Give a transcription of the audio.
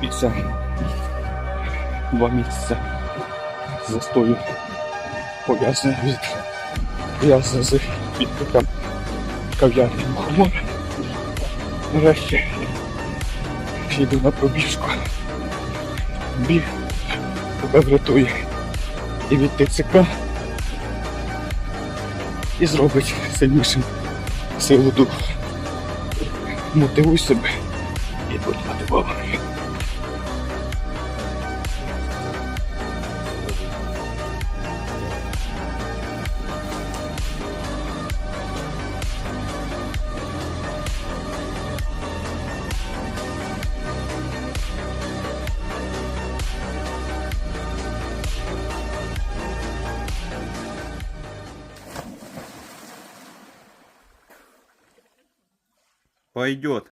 після два місяці застою пов'язаний від пов'язаний з відкриттям кав'ярні Мухомор. Нарешті піду на пробіжку. Біг тебе врятує і від ТЦК, і зробить сильнішим силу духу. Мотивуй себе і будь мотивований. Пойдет.